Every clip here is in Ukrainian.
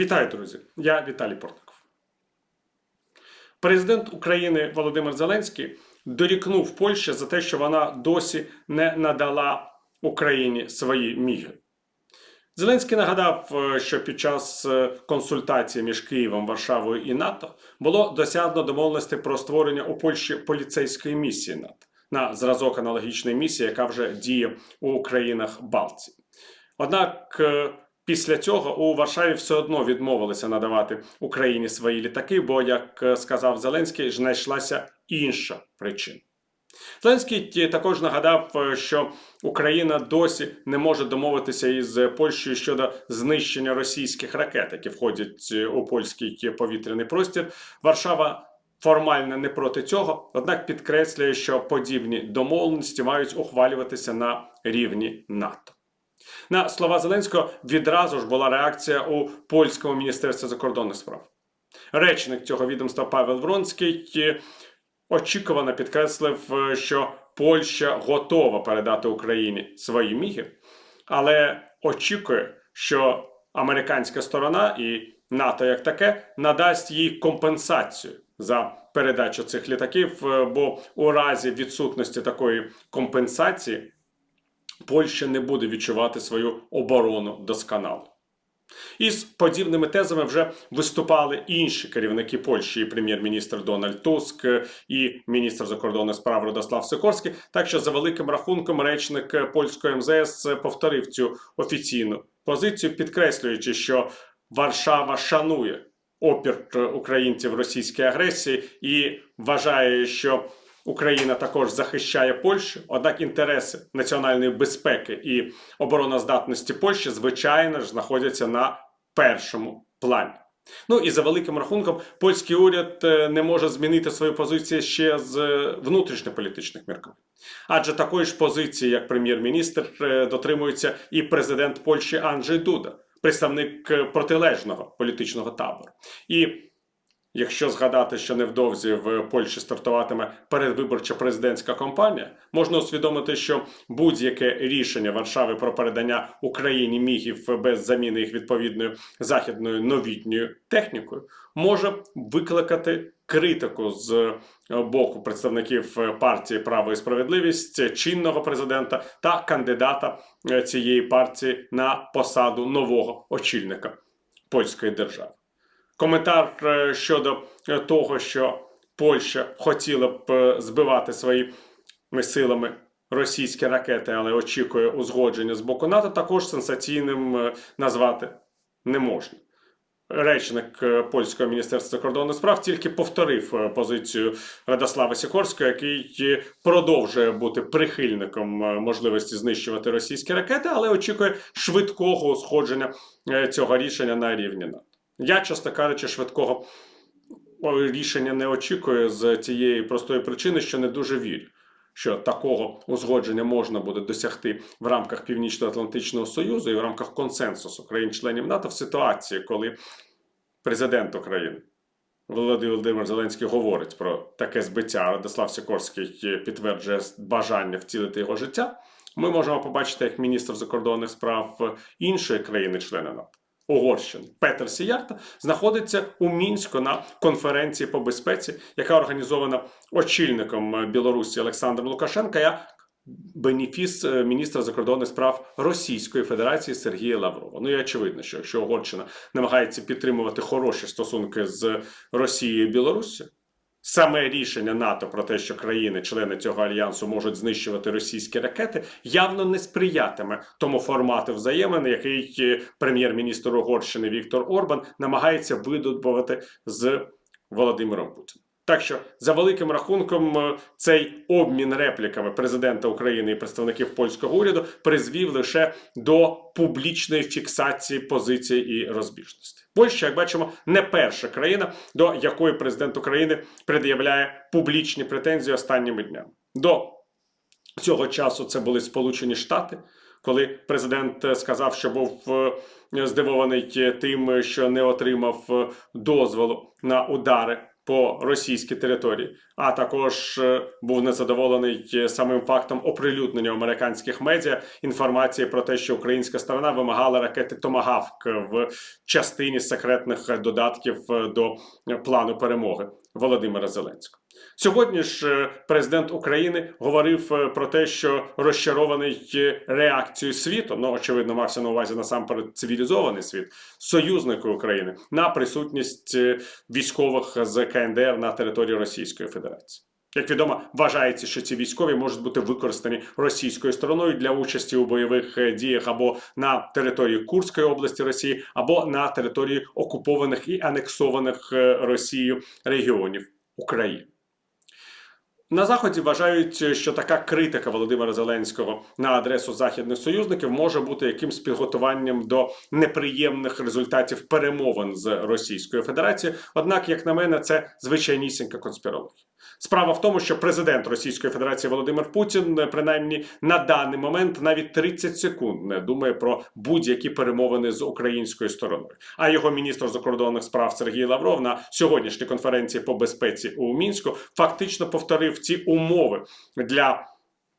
Вітаю, друзі! Я Віталій Портников. Президент України Володимир Зеленський дорікнув Польщі за те, що вона досі не надала Україні свої міги. Зеленський нагадав, е, що під час е, консультації між Києвом, Варшавою і НАТО було досягнено домовленості про створення у Польщі поліцейської місії НАТО на зразок аналогічної місії, яка вже діє у країнах Балтії. Однак е, після цього у Варшаві все одно відмовилися надавати Україні свої літаки, бо, як е, сказав Зеленський, знайшлася інша причина. Зеленський також нагадав, е, що Україна досі не може домовитися із Польщею щодо знищення російських ракет, які входять е, у польський повітряний простір. Варшава формально не проти цього, однак підкреслює, що подібні домовленості мають ухвалюватися на рівні НАТО. На слова Зеленського відразу ж була реакція у польському міністерстві закордонних справ. Речник цього відомства Павел Вронський е, очікувано підкреслив, е, що Польща готова передати Україні свої міги, але очікує, що американська сторона і НАТО як таке надасть їй компенсацію за передачу цих літаків. е, Бо у разі відсутності такої компенсації Польща не буде відчувати свою оборону досконало. Із подібними тезами вже виступали інші керівники Польщі, і прем'єр-міністр Дональд Туск, і міністр закордонних справ Радослав Сикорський. Так що, за великим рахунком, речник польської МЗС повторив цю офіційну позицію, підкреслюючи, що Варшава шанує опір українців російській агресії і вважає, що Україна також захищає Польщу, однак інтереси національної безпеки і обороноздатності Польщі, звичайно ж, знаходяться на першому плані. Ну і за великим рахунком, польський уряд е, не може змінити свою позицію ще з е, внутрішньополітичних міркувань. Адже такої ж позиції, як прем'єр-міністр, е, дотримується і президент Польщі Анджей Дуда, представник протилежного політичного табору. І Якщо згадати, що невдовзі в Польщі стартуватиме передвиборча президентська кампанія, можна усвідомити, що будь-яке рішення Варшави про передання Україні мігів без заміни їх відповідною західною новітньою технікою може викликати критику з боку представників партії Право і справедливість чинного президента та кандидата цієї партії на посаду нового очільника польської держави. Коментар е, щодо е, того, що Польща хотіла б е, збивати своїми силами російські ракети, але очікує узгодження з боку НАТО, також сенсаційним назвати не можна. Речник польського міністерства закордонних справ тільки повторив позицію Радослава Сікорського, який продовжує бути прихильником можливості знищувати російські ракети, але очікує швидкого узгодження е, цього рішення на рівні НАТО. Я, чесно кажучи, швидкого рішення не очікую з цієї простої причини, що не дуже вірю, що такого узгодження можна буде досягти в рамках Північно-Атлантичного Союзу і в рамках консенсусу країн-членів НАТО в ситуації, коли президент України Володимир Володимир Зеленський говорить про таке збиття, а Радослав Сікорський підтверджує бажання втілити його життя. Ми можемо побачити, як міністр закордонних справ іншої країни-члени НАТО. Угорщини Петер Сіярта знаходиться у мінську на конференції по безпеці, яка організована очільником е, Білорусі Олександром Лукашенка. Я бенефіс е, міністра закордонних справ Російської Федерації Сергія Лаврова. Ну і очевидно, що якщо Угорщина намагається підтримувати хороші стосунки з Росією і Білоруссю, Саме рішення НАТО про те, що країни-члени цього альянсу можуть знищувати російські ракети, явно не сприятиме тому формату взаємин, який е, прем'єр-міністр Угорщини Віктор Орбан намагається видобувати з Володимиром Путіним. Так що, за великим рахунком, е, цей обмін репліками президента України і представників польського уряду призвів лише до публічної фіксації позиції і розбіжності. Польща, як бачимо, не перша країна, до якої президент України пред'являє публічні претензії останніми днями. До цього часу це були Сполучені Штати, коли президент е, сказав, що був е, здивований тим, що не отримав е, дозволу на удари по російській території, а також е, був незадоволений е, самим фактом оприлюднення американських медіа інформації про те, що українська сторона вимагала ракети Томагавк в частині секретних додатків е, до плану перемоги Володимира Зеленського. Сьогодні ж е, президент України говорив е, про те, що розчарований е, реакцією світу, ну очевидно, мався на увазі насамперед цивілізований світ, союзники України на присутність військових з КНДР на території Російської Федерації. Як відомо, вважається, що ці військові можуть бути використані російською стороною для участі у бойових діях або на території Курської області Росії, або на території окупованих і анексованих Росією регіонів України. На заході вважають, що така критика Володимира Зеленського на адресу західних союзників може бути якимсь підготуванням до неприємних результатів перемовин з Російською Федерацією. Однак, як на мене, це звичайнісінька конспірологія. Справа в тому, що президент Російської Федерації Володимир Путін, принаймні на даний момент, навіть 30 секунд не думає про будь-які перемовини з українською стороною. А його міністр закордонних справ Сергій Лавров на сьогоднішній конференції по безпеці у мінську фактично повторив ці умови для.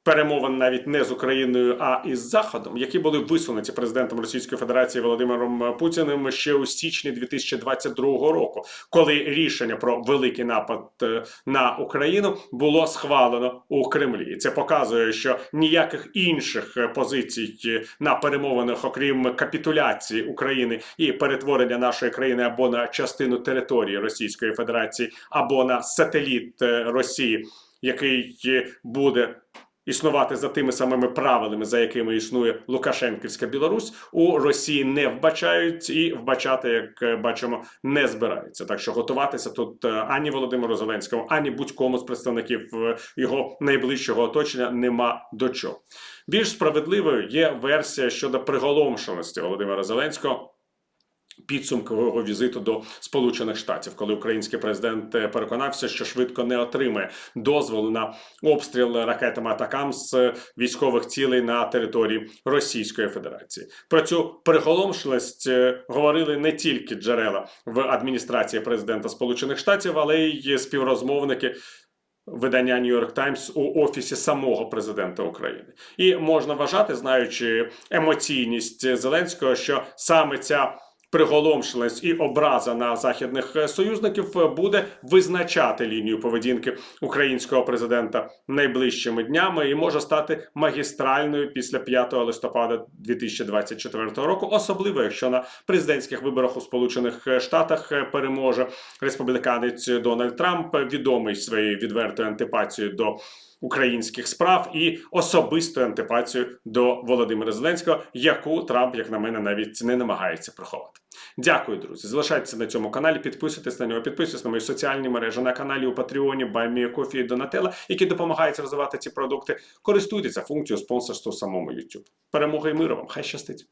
Перемовин навіть не з Україною, а із Заходом, які були висунуті президентом Російської Федерації Володимиром Путіним ще у січні 2022 року, коли рішення про великий напад е, на Україну було схвалено у Кремлі. І це показує, що ніяких інших е, позицій е, на перемовинах, окрім капітуляції України і перетворення нашої країни або на частину території Російської Федерації, або на сателіт Росії, який буде існувати за тими самими правилами, за якими існує Лукашенківська Білорусь, у Росії не вбачають і вбачати, як е, бачимо, не збираються. Так що готуватися тут е, ані Володимиру Зеленському, ані будь-кому з представників е, його найближчого оточення нема до чого. Більш справедливою є версія щодо приголомшеності Володимира Зеленського підсумкового візиту до Сполучених Штатів, коли український президент е, переконався, що швидко не отримає дозволу на обстріл ракетами атакам з військових цілей на території Російської Федерації. Про цю приголомшеність е, говорили не тільки джерела в адміністрації президента Сполучених Штатів, але й співрозмовники. Видання York Times у офісі самого президента України, і можна вважати, знаючи емоційність Зеленського, що саме ця приголомшеність і образа на західних е, союзників е, буде визначати лінію поведінки українського президента найближчими днями і може стати магістральною після 5 листопада 2024 року, особливо якщо на президентських виборах у Сполучених Штатах е, переможе республіканець Дональд Трамп, відомий своєю відвертою антипатією до українських справ і особистою антипатією до Володимира Зеленського, яку Трамп, як на мене, навіть не намагається приховати. Дякую, друзі. Залишайтеся на цьому каналі, підписуйтесь на нього, підписуйтесь на мої соціальні мережі на каналі у Патреоні, Баймія Кофі і Донателла, які допомагають розвивати ці продукти. Користуйтеся функцією спонсорства самому YouTube. Перемоги і миру вам! Хай щастить!